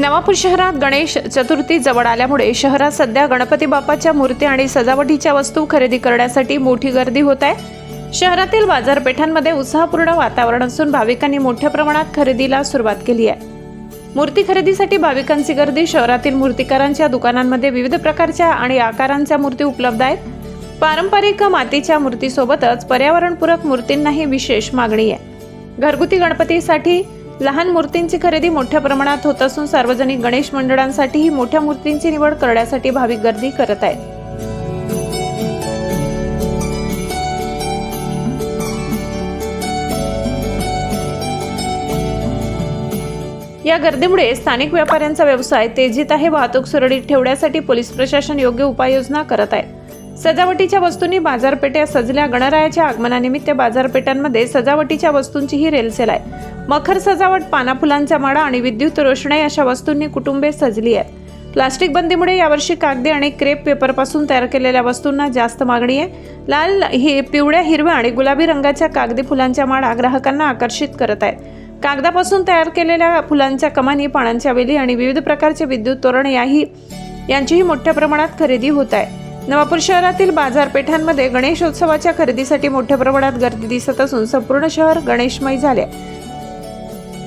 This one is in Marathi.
नवापूर शहरात गणेश चतुर्थी जवळ आल्यामुळे शहरात सध्या गणपती बाप्पाच्या मूर्ती आणि सजावटीच्या वस्तू खरेदी करण्यासाठी मोठी गर्दी होत आहे. शहरातील बाजारपेठांमध्ये उत्साहपूर्ण वातावरण असून भाविकांनी मोठ्या प्रमाणात खरेदीला सुरुवात केली आहे. मूर्ती खरेदीसाठी भाविकांची गर्दी शहरातील मूर्तिकारांच्या दुकानांमध्ये विविध प्रकारच्या आणि आकारांच्या मूर्ती उपलब्ध आहेत. पारंपरिक मातीच्या मूर्तीसोबतच पर्यावरणपूरक मूर्तींनाही विशेष मागणी आहे. घरगुती गणपतीसाठी लहान मूर्तींची खरेदी मोठ्या प्रमाणात होत असून सार्वजनिक गणेश मंडळांसाठीही मोठ्या मूर्तींची निवड करण्यासाठी भाविक गर्दी करत आहेत. या गर्दीमुळे स्थानिक व्यापाऱ्यांचा व्यवसाय तेजीत आहे. वाहतूक सुरळीत ठेवण्यासाठी पोलीस प्रशासन योग्य उपाययोजना करत आहे. सजावटीच्या वस्तूंनी बाजारपेठ्या सजल्या. गणरायाच्या आगमनानिमित्त बाजारपेठांमध्ये सजावटीच्या वस्तूंचीही रेलसेल आहे. मखर सजावट पाना फुलांच्या माळा आणि विद्युत रोषणाई अशा वस्तूंनी कुटुंबे सजली आहेत. प्लास्टिक बंदीमुळे यावर्षी कागदी आणि क्रेप पेपरपासून तयार केलेल्या वस्तूंना जास्त मागणी आहे. लाल ही पिवळ्या हिरव्या आणि गुलाबी रंगाच्या कागदी फुलांच्या माळा ग्राहकांना आकर्षित करत आहेत कागदापासून तयार केलेल्या फुलांच्या कमानी पानांच्या वेली आणि विविध प्रकारचे विद्युत तोरण याही यांचीही मोठ्या प्रमाणात खरेदी होत आहे. नवापूर शहरातील बाजारपेठांमध्ये गणेशोत्सवाच्या खरेदीसाठी मोठ्या प्रमाणात गर्दी दिसत असून संपूर्ण शहर गणेशमय झाले आहे.